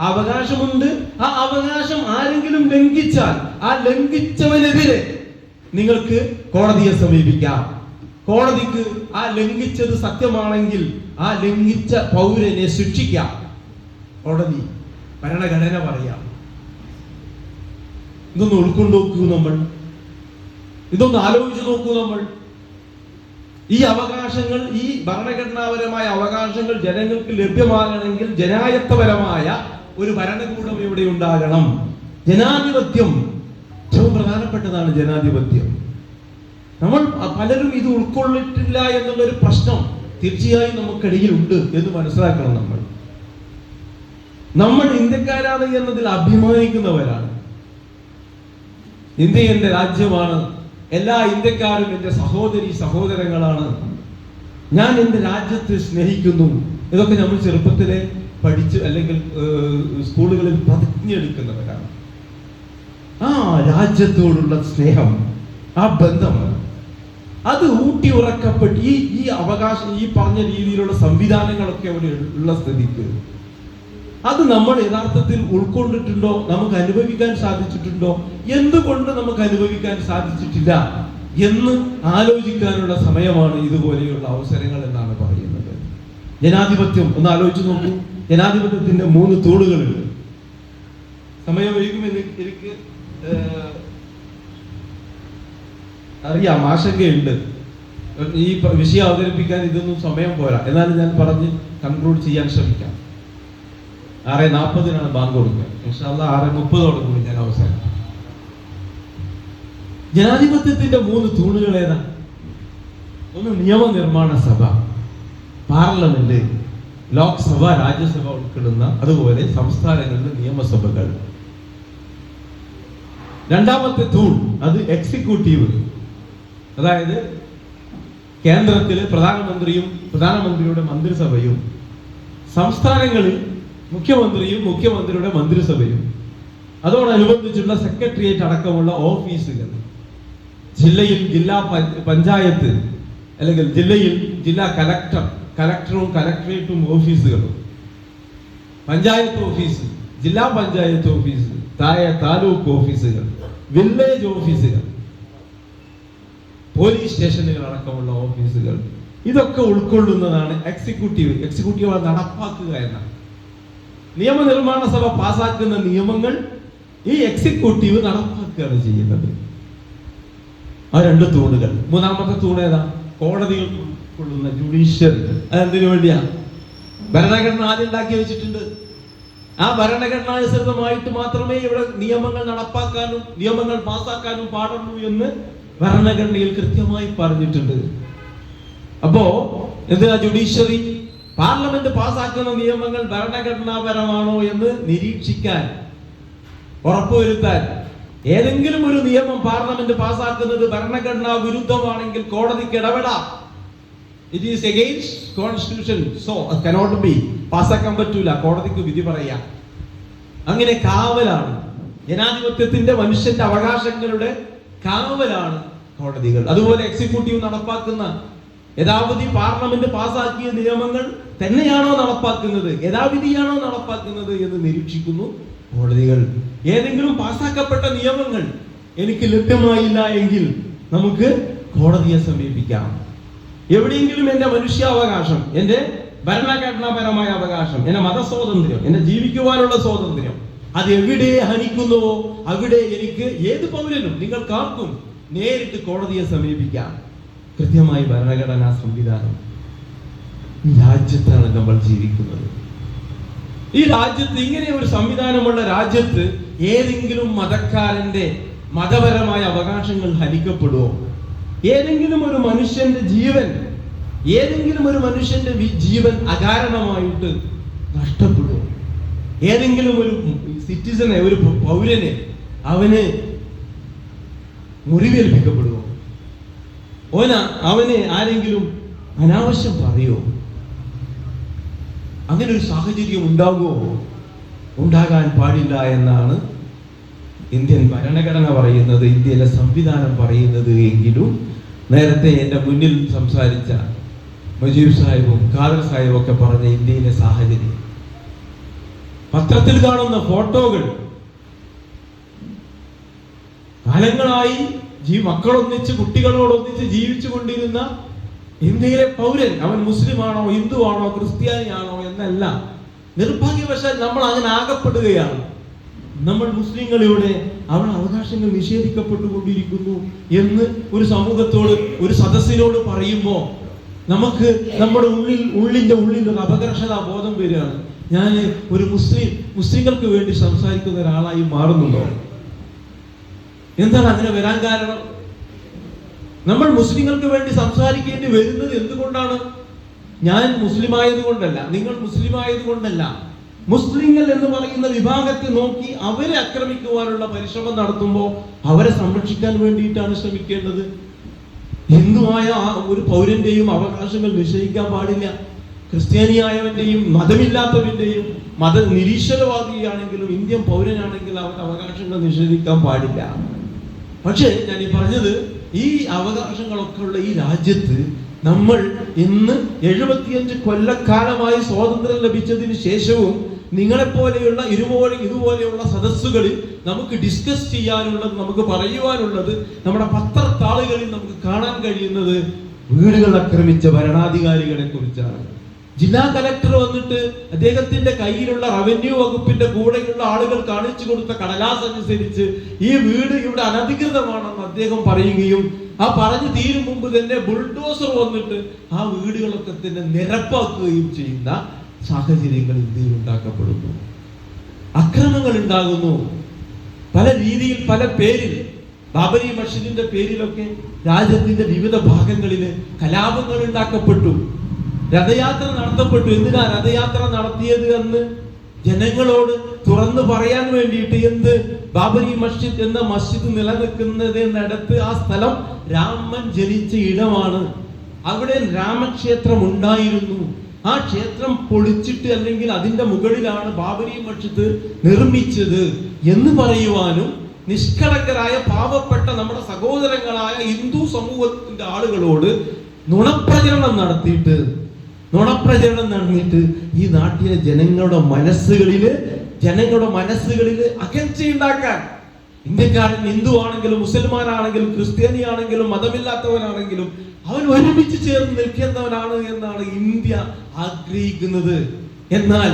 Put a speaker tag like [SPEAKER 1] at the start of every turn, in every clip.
[SPEAKER 1] അവകാശമുണ്ട്. ആ അവകാശം ആരെങ്കിലും ലംഘിച്ചാൽ ആ ലംഘിച്ചവനെതിരെ നിങ്ങൾക്ക് കോടതിയെ സമീപിക്കാം. കോടതിക്ക് ആ ലംഘിച്ചത് സത്യമാണെങ്കിൽ ആ ലംഘിച്ച പൗരനെ ശിക്ഷിക്കാം. കോടതി ഭരണഘടന പറയാം. ഇതൊന്ന് ഉൾക്കൊണ്ടു നോക്കൂ നമ്മൾ. ഇതൊന്ന് ആലോചിച്ച് നോക്കൂ നമ്മൾ. ഈ അവകാശങ്ങൾ ഈ ഭരണഘടനാപരമായ അവകാശങ്ങൾ ജനങ്ങൾക്ക് ലഭ്യമാകണമെങ്കിൽ ജനായത്തപരമായ ഒരു ഭരണകൂടം ഇവിടെ ഉണ്ടാകണം. ജനാധിപത്യം ഏറ്റവും പ്രധാനപ്പെട്ടതാണ് ജനാധിപത്യം. നമ്മൾ പലരും ഇത് ഉൾക്കൊള്ളിട്ടില്ല എന്നുള്ളൊരു പ്രശ്നം തീർച്ചയായും നമുക്കിടയിൽ ഉണ്ട് എന്ന് മനസ്സിലാക്കണം നമ്മൾ. നമ്മൾ ഇന്ത്യക്കാരാണ് എന്നതിൽ അഭിമാനിക്കുന്നവരാണ്. ഇന്ത്യ എന്റെ രാജ്യമാണ്. എല്ലാ ഇന്ത്യക്കാരും എന്റെ സഹോദരി സഹോദരങ്ങളാണ്. ഞാൻ എന്റെ രാജ്യത്തെ സ്നേഹിക്കുന്നു. ഇതൊക്കെ നമ്മൾ ചെറുപ്പത്തിലെ പഠിച്ച് അല്ലെങ്കിൽ സ്കൂളുകളിൽ പതിഞ്ഞെടുക്കുന്നവരാണ് ആ രാജ്യത്തോടുള്ള സ്നേഹം ആ ബന്ധം അത് ഊട്ടി ഉറക്കപ്പെട്ട് ഈ ഈ അവകാശം ഈ പറഞ്ഞ രീതിയിലുള്ള സംവിധാനങ്ങളൊക്കെ അവിടെ ഉള്ള സ്ഥിതിക്ക്. അത് നമ്മൾ യഥാർത്ഥത്തിൽ ഉൾക്കൊണ്ടിട്ടുണ്ടോ? നമുക്ക് അനുഭവിക്കാൻ സാധിച്ചിട്ടുണ്ടോ? എന്തുകൊണ്ട് നമുക്ക് അനുഭവിക്കാൻ സാധിച്ചിട്ടില്ല? എന്ന് ആലോചിക്കാനുള്ള സമയമാണ് ഇതുപോലെയുള്ള അവസരങ്ങൾ എന്നാണ് പറയുന്നത്. ജനാധിപത്യം ഒന്ന് ആലോചിച്ച് നോക്കൂ. ജനാധിപത്യത്തിന്റെ മൂന്ന് തൂണുകളുണ്ട് സമയം ഒഴുകുമെന്ന് എനിക്ക് അറിയാം ആശങ്കയുണ്ട്. ഈ വിഷയം അവതരിപ്പിക്കാൻ ഇതൊന്നും സമയം പോരാ. എന്നാലും ഞാൻ പറഞ്ഞ് കൺക്ലൂഡ് ചെയ്യാൻ ശ്രമിക്കാം. ആറ് നാൽപ്പതിനാണ് ബാങ്ക് കൊടുക്കുക. ഇൻഷാല്ല ആറ് മുപ്പതോട് കൂടി ഞാൻ അവസാനം ജനാധിപത്യത്തിന്റെ മൂന്ന് തൂണുകൾ ഏതാ? ഒന്ന് നിയമനിർമ്മാണ സഭ പാർലമെന്റ് ലോക്സഭ രാജ്യസഭ ഉൾക്കൊള്ളുന്ന അതുപോലെ സംസ്ഥാനങ്ങളിലെ നിയമസഭകൾ. രണ്ടാമത്തെ തൂൺ അത് എക്സിക്യൂട്ടീവ് അതായത് കേന്ദ്രത്തിൽ പ്രധാനമന്ത്രിയും പ്രധാനമന്ത്രിയുടെ മന്ത്രിസഭയും സംസ്ഥാനങ്ങളിൽ മുഖ്യമന്ത്രിയും മുഖ്യമന്ത്രിയുടെ മന്ത്രിസഭയും അതോടനുബന്ധിച്ചുള്ള സെക്രട്ടേറിയറ്റ് അടക്കമുള്ള ഓഫീസുകൾ ജില്ലയിൽ ജില്ലാ പഞ്ചായത്ത് അല്ലെങ്കിൽ ജില്ലയിൽ ജില്ലാ കലക്ടർ കലക്ടറും കലക്ടറേറ്റും ഓഫീസുകളും. പഞ്ചായത്ത് ഓഫീസ് ജില്ലാ പഞ്ചായത്ത് ഓഫീസ് താഴെ താലൂക്ക് ഓഫീസുകൾ വില്ലേജ് ഓഫീസുകൾ പോലീസ് സ്റ്റേഷനുകൾ അടക്കമുള്ള ഓഫീസുകൾ. ഇതൊക്കെ ഉൾക്കൊള്ളുന്നതാണ് എക്സിക്യൂട്ടീവ് എക്സിക്യൂട്ടീവ് നടപ്പാക്കുക എന്നാണ്. നിയമനിർമ്മാണ സഭ പാസാക്കുന്ന നിയമങ്ങൾ ഈ എക്സിക്യൂട്ടീവ് നടപ്പാക്കുകയാണ് ചെയ്യുന്നത്. ആ രണ്ട് തൂണുകൾ. മൂന്നാമത്തെ തൂണ് ഏതാ? ഉൾക്കൊള്ളുന്ന ജുഡീഷ്യറി അതെന്തിനു വേണ്ടിയാ? ഭരണഘടന ആദ്യം ഉണ്ടാക്കി വെച്ചിട്ടുണ്ട്. ആ ഭരണഘടനാനുസൃതമായിട്ട് മാത്രമേ ഇവിടെ നിയമങ്ങൾ നടപ്പാക്കാനും നിയമങ്ങൾ പാസാക്കാനും പാടുള്ളൂ എന്ന് ഭരണഘടനയിൽ കൃത്യമായി പറഞ്ഞിട്ടുണ്ട്. അപ്പോ എന്തിനാ ജുഡീഷ്യറി പാർലമെന്റ് പാസാക്കുന്ന നിയമങ്ങൾ ഭരണഘടനാപരമാണോ എന്ന് നിരീക്ഷിക്കാൻ ഉറപ്പുവരുത്താൻ ഏതെങ്കിലും ഒരു നിയമം പാർലമെന്റ് പാസാക്കുന്നത് ഭരണഘടനാ വിരുദ്ധമാണെങ്കിൽ കോടതിക്ക് ഇടപെടാം. It is against constitution so cannot be പാസ്സാക്കാൻ പറ്റൂല. കോടതിക്ക് വിധി പറയാ. അങ്ങനെ കാവലാണ്. ജനാധിപത്യത്തിന്റെ മനുഷ്യന്റെ അവകാശങ്ങളുടെ കാവലാണ് കോടതികൾ. അതുപോലെ എക്സിക്യൂട്ടീവ് നടപ്പാക്കുന്ന യഥാവിധി പാർലമെന്റ് പാസാക്കിയ നിയമങ്ങൾ തന്നെയാണോ നടപ്പാക്കുന്നത്? യഥാവിധിയാണോ നടപ്പാക്കുന്നത് എന്ന് നിരീക്ഷിക്കുന്നു കോടതികൾ. ഏതെങ്കിലും പാസാക്കപ്പെട്ട നിയമങ്ങൾ എനിക്ക് ലഭ്യമായില്ല എങ്കിൽ നമുക്ക് കോടതിയെ സമീപിക്കാം. എവിടെയെങ്കിലും എന്റെ മനുഷ്യാവകാശം എന്റെ ഭരണഘടനാപരമായ അവകാശം എന്റെ മതസ്വാതന്ത്ര്യം എന്റെ ജീവിക്കുവാനുള്ള സ്വാതന്ത്ര്യം അത് എവിടെ ഹനിക്കുന്നുവോ അവിടെ എനിക്ക് ഏത് പൗരനും നിങ്ങൾക്കാർക്കും നേരിട്ട് കോടതിയെ സമീപിക്കാം. കൃത്യമായി ഭരണഘടനാ സംവിധാനം ഈ രാജ്യത്താണ് നമ്മൾ ജീവിക്കുന്നത്. ഈ രാജ്യത്ത് ഇങ്ങനെ ഒരു സംവിധാനമുള്ള രാജ്യത്ത് ഏതെങ്കിലും മതക്കാരന്റെ മതപരമായ അവകാശങ്ങൾ ഹനിക്കപ്പെടുമോ ഏതെങ്കിലും ഒരു മനുഷ്യന്റെ ജീവൻ ഏതെങ്കിലും ഒരു മനുഷ്യന്റെ ജീവൻ അകാരണമായിട്ട് നഷ്ടപ്പെടും. ഏതെങ്കിലും ഒരു സിറ്റിസനെ ഒരു പൗരനെ അവന് മുറിവേൽപ്പിക്കപ്പെടുമോ? ഓന അവനെ ആരെങ്കിലും അനാവശ്യം പറയോ? അങ്ങനെ ഒരു സാഹചര്യം ഉണ്ടാകുമോ? ഉണ്ടാകാൻ പാടില്ല എന്നാണ് ഇന്ത്യൻ ഭരണഘടന പറയുന്നത് ഇന്ത്യയിലെ സംവിധാനം പറയുന്നത് എങ്കിലും നേരത്തെ എന്റെ മുന്നിൽ സംസാരിച്ച മജീബ് സാഹിബും ഖാദർ സാഹിബും ഒക്കെ പറഞ്ഞ ഇന്ത്യയിലെ സാഹചര്യം. പത്രത്തിൽ കാണുന്ന ഫോട്ടോകൾ കാലങ്ങളായി ജീ മക്കളൊന്നിച്ച് കുട്ടികളോടൊന്നിച്ച് ജീവിച്ചു കൊണ്ടിരുന്ന ഇന്ത്യയിലെ പൗരൻ അവൻ മുസ്ലിമാണോ ഹിന്ദുവാണോ ക്രിസ്ത്യാനിയാണോ എന്നല്ല നിർഭാഗ്യവശാൽ നമ്മൾ അങ്ങനെ ആകപ്പെടുകയാണ് നമ്മൾ മുസ്ലിങ്ങളിലൂടെ അവരുടെ അവകാശങ്ങൾ നിഷേധിക്കപ്പെട്ടുകൊണ്ടിരിക്കുന്നു എന്ന് ഒരു സമൂഹത്തോട് ഒരു സദസ്സിനോട് പറയുമ്പോൾ നമുക്ക് നമ്മുടെ ഉള്ളിൽ ഉള്ളിന്റെ ഉള്ളിൽ ഒരു അപകർഷതാ ബോധം വരികയാണ്. ഞാൻ ഒരു മുസ്ലിം മുസ്ലിങ്ങൾക്ക് വേണ്ടി സംസാരിക്കുന്ന ഒരാളായി മാറുന്നുണ്ടോ? എന്താണ് അങ്ങനെ വരാൻ കാരണം? നമ്മൾ മുസ്ലിങ്ങൾക്ക് വേണ്ടി സംസാരിക്കേണ്ടി വരുന്നത് എന്തുകൊണ്ടാണ്? ഞാൻ മുസ്ലിം ആയതുകൊണ്ടല്ല നിങ്ങൾ മുസ്ലിം ആയതുകൊണ്ടല്ല മുസ്ലിങ്ങൾ എന്ന് പറയുന്ന വിഭാഗത്തെ നോക്കി അവരെ ആക്രമിക്കുവാനുള്ള പരിശ്രമം നടത്തുമ്പോൾ അവരെ സംരക്ഷിക്കാൻ വേണ്ടിയിട്ടാണ് ശ്രമിക്കേണ്ടത്. ഹിന്ദുവായ ഒരു പൗരന്റെയും അവകാശങ്ങൾ നിഷേധിക്കാൻ പാടില്ല. ക്രിസ്ത്യാനിയായവന്റെയും മതമില്ലാത്തവന്റെയും മത നിരീശ്വരവാദിയാണെങ്കിലും ഇന്ത്യൻ പൗരനാണെങ്കിൽ അവന്റെ അവകാശങ്ങൾ നിഷേധിക്കാൻ പാടില്ല. പക്ഷേ ഞാൻ ഈ പറഞ്ഞത് ഈ അവകാശങ്ങളൊക്കെ ഉള്ള ഈ രാജ്യത്ത് നമ്മൾ ഇന്ന് എഴുപത്തിയഞ്ച് കൊല്ലക്കാലമായി സ്വാതന്ത്ര്യം ലഭിച്ചതിന് ശേഷവും നിങ്ങളെപ്പോലെയുള്ള ഇരുപോലെ ഇതുപോലെയുള്ള സദസ്സുകളിൽ നമുക്ക് ഡിസ്കസ് ചെയ്യാനുള്ളത് നമുക്ക് പറയുവാനുള്ളത് നമ്മുടെ പത്രത്താളുകളിൽ നമുക്ക് കാണാൻ കഴിയുന്നത് വീടുകൾ ആക്രമിച്ച ഭരണാധികാരികളെ കുറിച്ചാണ്. ജില്ലാ കലക്ടർ വന്നിട്ട് അദ്ദേഹത്തിന്റെ കയ്യിലുള്ള റവന്യൂ വകുപ്പിന്റെ കൂടെയുള്ള ആളുകൾ കാണിച്ചു കൊടുത്ത കടലാസ് അനുസരിച്ച് ഈ വീട് ഇവിടെ അനധികൃതമാണെന്ന് അദ്ദേഹം പറയുകയും ആ പറഞ്ഞു തീരും മുമ്പ് തന്നെ ബുൾഡോസർ വന്നിട്ട് ആ വീടുകളൊക്കെ തന്നെ നിരപ്പാക്കുകയും ചെയ്യുന്ന സാഹചര്യങ്ങൾ ഇന്ത്യയിൽ ഉണ്ടാക്കപ്പെടുന്നു. അക്രമങ്ങൾ ഉണ്ടാകുന്നു. പല രീതിയിൽ പല പേരിൽ ബാബരി മസ്ജിദിന്റെ പേരിലൊക്കെ രാജ്യത്തിന്റെ വിവിധ ഭാഗങ്ങളിൽ കലാപങ്ങൾ ഉണ്ടാക്കപ്പെട്ടു. രഥയാത്ര നടത്തപ്പെട്ടു. എന്തിനാ രഥയാത്ര നടത്തിയത് എന്ന് ജനങ്ങളോട് തുറന്നു പറയാൻ വേണ്ടിയിട്ട് എന്ത് ബാബരി മസ്ജിദ് എന്ന മസ്ജിദ് നിലനിൽക്കുന്നതിനടുത്ത് ആ സ്ഥലം രാമൻ ജനിച്ച ഇടമാണ്. അവിടെ രാമക്ഷേത്രം ഉണ്ടായിരുന്നു. ആ ക്ഷേത്രം പൊളിച്ചിട്ട് അല്ലെങ്കിൽ അതിന്റെ മുകളിലാണ് ബാബരി മസ്ജിദ് നിർമ്മിച്ചത് എന്ന് പറയുവാനും നിഷ്കളങ്കരായ പാവപ്പെട്ട നമ്മുടെ സഹോദരങ്ങളായ ഹിന്ദു സമൂഹത്തിന്റെ ആളുകളോട് നുണപ്രചരണം നടത്തിയിട്ട് നുണപ്രചരണം നടന്നിട്ട് ഈ നാട്ടിലെ ജനങ്ങളുടെ മനസ്സുകളിൽ ജനങ്ങളുടെ മനസ്സുകളിൽ അകൽച്ചയുണ്ടാക്കാൻ ഇന്ത്യക്കാരൻ ഹിന്ദു ആണെങ്കിലും മുസൽമാനാണെങ്കിലും ക്രിസ്ത്യാനിയാണെങ്കിലും മതമില്ലാത്തവനാണെങ്കിലും അവൻ ഒരുമിച്ച് ചേർന്ന് നിൽക്കുന്നവനാണ് എന്നാണ് ഇന്ത്യ ആഗ്രഹിക്കുന്നത്. എന്നാൽ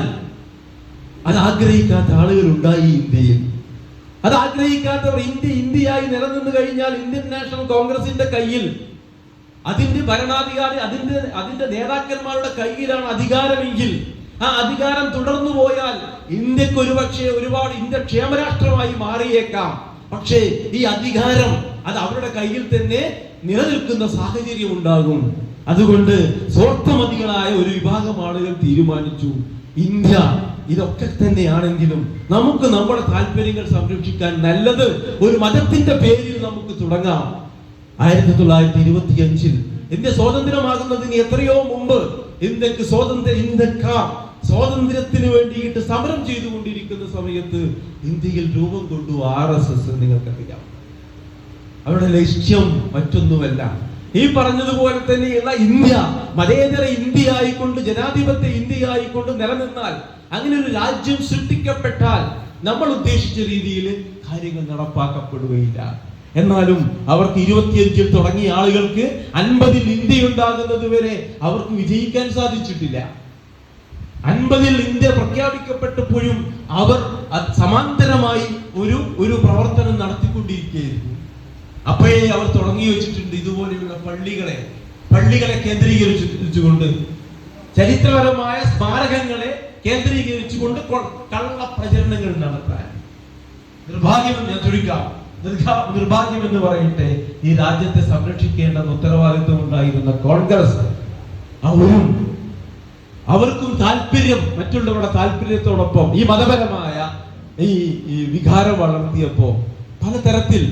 [SPEAKER 1] അത് ആഗ്രഹിക്കാത്ത ആളുകൾ ഉണ്ടായി ഇന്ത്യയിൽ. അത് ആഗ്രഹിക്കാത്തവർ ഇന്ത്യ ഇന്ത്യയായി നിലനിന്ന് കഴിഞ്ഞാൽ ഇന്ത്യൻ നാഷണൽ കോൺഗ്രസിന്റെ കയ്യിൽ അതിന്റെ ഭരണാധികാരി അതിന്റെ അതിന്റെ നേതാക്കന്മാരുടെ കയ്യിലാണ് അധികാരമെങ്കിൽ ആ അധികാരം തുടർന്നു പോയാൽ ഇന്ത്യയ്ക്ക് ഒരുപക്ഷെ ഒരുപാട് ഇന്ത്യ ക്ഷേമരാഷ്ട്രമായി മാറിയേക്കാം. പക്ഷേ ഈ അധികാരം അത് അവരുടെ കയ്യിൽ തന്നെ നിലനിൽക്കുന്ന സാഹചര്യം ഉണ്ടാകും. അതുകൊണ്ട് സ്വാർത്ഥമതികളായ ഒരു വിഭാഗം ആളുകൾ തീരുമാനിച്ചു. ഇന്ത്യ ഇതൊക്കെ തന്നെയാണെങ്കിലും നമുക്ക് നമ്മുടെ താല്പര്യങ്ങൾ സംരക്ഷിക്കാൻ നല്ലത് ഒരു മതത്തിന്റെ പേരിൽ നമുക്ക് തുടങ്ങാം. ആയിരത്തി തൊള്ളായിരത്തി ഇരുപത്തി അഞ്ചിൽ ഇന്ത്യ സ്വാതന്ത്ര്യമാകുന്നതിന് എത്രയോ മുമ്പ് ഇന്ത്യയ്ക്ക് സ്വാതന്ത്ര്യ ഇന്ത്യക്കാർ സ്വാതന്ത്ര്യത്തിന് വേണ്ടിയിട്ട് സമരം ചെയ്തുകൊണ്ടിരിക്കുന്ന സമയത്ത് ഇന്ത്യയിൽ രൂപം കൊണ്ടു ആർ എസ് എസ് നിങ്ങൾക്കറിയാം. അവരുടെ ലക്ഷ്യം മറ്റൊന്നുമല്ല. ഈ പറഞ്ഞതുപോലെ തന്നെയുള്ള ഇന്ത്യ മതേതര ഇന്ത്യ ആയിക്കൊണ്ട് ജനാധിപത്യ ഇന്ത്യ ആയിക്കൊണ്ട് നിലനിന്നാൽ അങ്ങനെ ഒരു രാജ്യം സൃഷ്ടിക്കപ്പെട്ടാൽ നമ്മൾ ഉദ്ദേശിച്ച രീതിയിൽ കാര്യങ്ങൾ നടപ്പാക്കപ്പെടുകയില്ല. എന്നാലും അവർക്ക് ഇരുപത്തിയഞ്ചിൽ തുടങ്ങിയ ആളുകൾക്ക് അൻപതിൽ ഇന്ത്യ ഉണ്ടാകുന്നത് വരെ അവർക്ക് വിജയിക്കാൻ സാധിച്ചിട്ടില്ല. അൻപതിൽ ഇന്ത്യ പ്രഖ്യാപിക്കപ്പെട്ടപ്പോഴും അവർ സമാന്തരമായി ഒരു ഒരു പ്രവർത്തനം നടത്തിക്കൊണ്ടിരിക്കുകയായിരുന്നു. അപ്പോഴേ അവർ തുടങ്ങി വെച്ചിട്ടുണ്ട് ഇതുപോലെയുള്ള പള്ളികളെ പള്ളികളെ കേന്ദ്രീകരിച്ചുകൊണ്ട് ചരിത്രപരമായ സ്മാരകങ്ങളെ കേന്ദ്രീകരിച്ചുകൊണ്ട് കള്ള പ്രചരണങ്ങൾ നടത്താൻ. നിർഭാഗ്യം ഞാൻ ചുരുക്കാം. നിർഭാഗ്യം എന്ന് പറയട്ടെ ഈ രാജ്യത്തെ സംരക്ഷിക്കേണ്ടെന്ന് ഉത്തരവാദിത്വം ഉണ്ടായിരുന്ന കോൺഗ്രസ്. അവരും അവർക്കും താല്പര്യം മറ്റുള്ളവരുടെ താല്പര്യത്തോടൊപ്പം ഈ മതപരമായ ഈ വികാരം വളർത്തിയപ്പോ പലതരത്തിൽ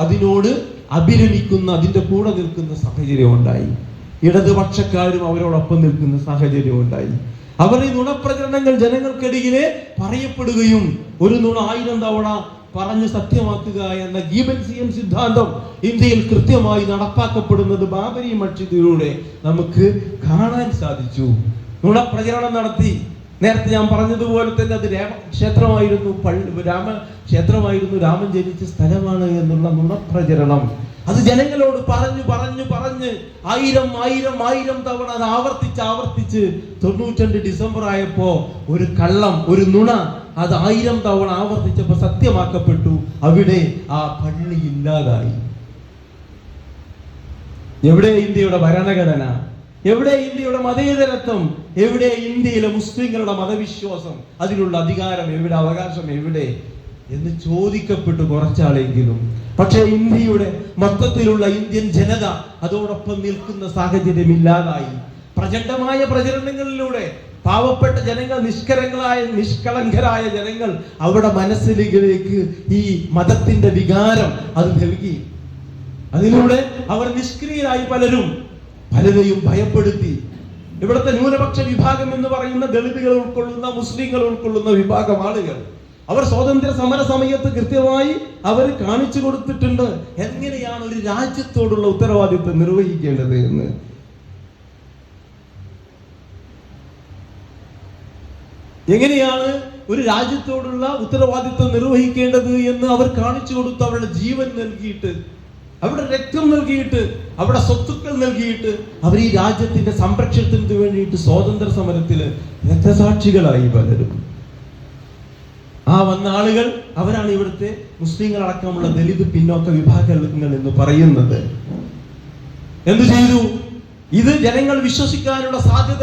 [SPEAKER 1] അതിനോട് അഭിരമിക്കുന്ന അതിന്റെ കൂടെ നിൽക്കുന്ന സാഹചര്യം ഉണ്ടായി. ഇടതുപക്ഷക്കാരും അവരോടൊപ്പം നിൽക്കുന്ന സാഹചര്യം ഉണ്ടായി. അവർ ഈ നുണപ്രചരണങ്ങൾ ജനങ്ങൾക്കിടയിലെ പറയപ്പെടുകയും ഒരു നുണ ആയിരം തവണ പറഞ്ഞ് സത്യമാക്കുക എന്ന ഗീബൻസിയൻ സിദ്ധാന്തം ഇന്ത്യയിൽ കൃത്യമായി നടപ്പാക്കപ്പെടുന്നത് ബാബരി മസ്ജിദിലൂടെ നമുക്ക് കാണാൻ സാധിച്ചു. നുണപ്രചരണം നടത്തി. നേരത്തെ ഞാൻ പറഞ്ഞതുപോലെ തന്നെ അത് രാമ ക്ഷേത്രമായിരുന്നു പള്ളി രാമ ക്ഷേത്രമായിരുന്നു രാമൻ ജനിച്ച സ്ഥലമാണ് എന്നുള്ള നുണപ്രചരണം. അത് ജനങ്ങളോട് പറഞ്ഞു പറഞ്ഞു പറഞ്ഞ് ആയിരം ആയിരം ആയിരം തവണ അത് ആവർത്തിച്ച് ആവർത്തിച്ച് തൊണ്ണൂറ്റണ്ട് ഡിസംബർ ആയപ്പോ ഒരു കള്ളം ഒരു നുണ അത് ആയിരം തവണ ആവർത്തിച്ചപ്പോ സത്യമാക്കപ്പെട്ടു. അവിടെ ആ പള്ളി ഇല്ലാതായി. എവിടെ ഇന്ത്യയുടെ ഭരണഘടന? എവിടെ ഇന്ത്യയുടെ മതേതരത്വം? എവിടെ ഇന്ത്യയിലെ മുസ്ലിങ്ങളുടെ മതവിശ്വാസം അതിനുള്ള അധികാരം എവിടെ അവകാശം എവിടെ എന്ന് ചോദിക്കപ്പെട്ടു കുറച്ചാളെങ്കിലും. പക്ഷേ ഇന്ത്യയുടെ മൊത്തത്തിലുള്ള ഇന്ത്യൻ ജനത അതോടൊപ്പം നിൽക്കുന്ന സാഹചര്യം ഇല്ലാതായി. പ്രചണ്ഡമായ പ്രചരണങ്ങളിലൂടെ പാവപ്പെട്ട ജനങ്ങൾ നിഷ്കരങ്ങളായ നിഷ്കളങ്കരായ ജനങ്ങൾ അവിടെ മനസ്സിലേക്ക് ഈ മതത്തിന്റെ വികാരം അത് നൽകി. അതിലൂടെ അവർ നിഷ്ക്രിയരായി പലരും പലരെയും ഭയപ്പെടുത്തി. ഇവിടുത്തെ ന്യൂനപക്ഷ വിഭാഗം എന്ന് പറയുന്ന ദളിതുകൾ ഉൾക്കൊള്ളുന്ന മുസ്ലിങ്ങൾ ഉൾക്കൊള്ളുന്ന വിഭാഗം ആളുകൾ. അവർ സ്വാതന്ത്ര്യ സമര സമയത്ത് കൃത്യമായി അവർ കാണിച്ചു കൊടുത്തിട്ടുണ്ട്. എങ്ങനെയാണ് ഒരു രാജ്യത്തോടുള്ള ഉത്തരവാദിത്വം നിർവഹിക്കേണ്ടത് എന്ന്? എങ്ങനെയാണ് ഒരു രാജ്യത്തോടുള്ള ഉത്തരവാദിത്വം നിർവഹിക്കേണ്ടത് എന്ന് അവർ കാണിച്ചു കൊടുത്തു അവരുടെ ജീവൻ നൽകിയിട്ട് അവിടെ രക്തം നൽകിയിട്ട് അവിടെ സ്വത്തുക്കൾ നൽകിയിട്ട് അവർ ഈ രാജ്യത്തിന്റെ സംരക്ഷണത്തിന് വേണ്ടിയിട്ട് സ്വാതന്ത്ര്യ സമരത്തിൽ രക്തസാക്ഷികളായി പലരും. ആ വന്ന ആളുകൾ അവരാണ് ഇവിടുത്തെ മുസ്ലിങ്ങൾ അടക്കമുള്ള ദലിത് പിന്നോക്ക വിഭാഗങ്ങൾ എന്ന് പറയുന്നത്. എന്തു ചെയ്തു? ഇത് ജനങ്ങൾ വിശ്വസിക്കാനുള്ള സാധ്യത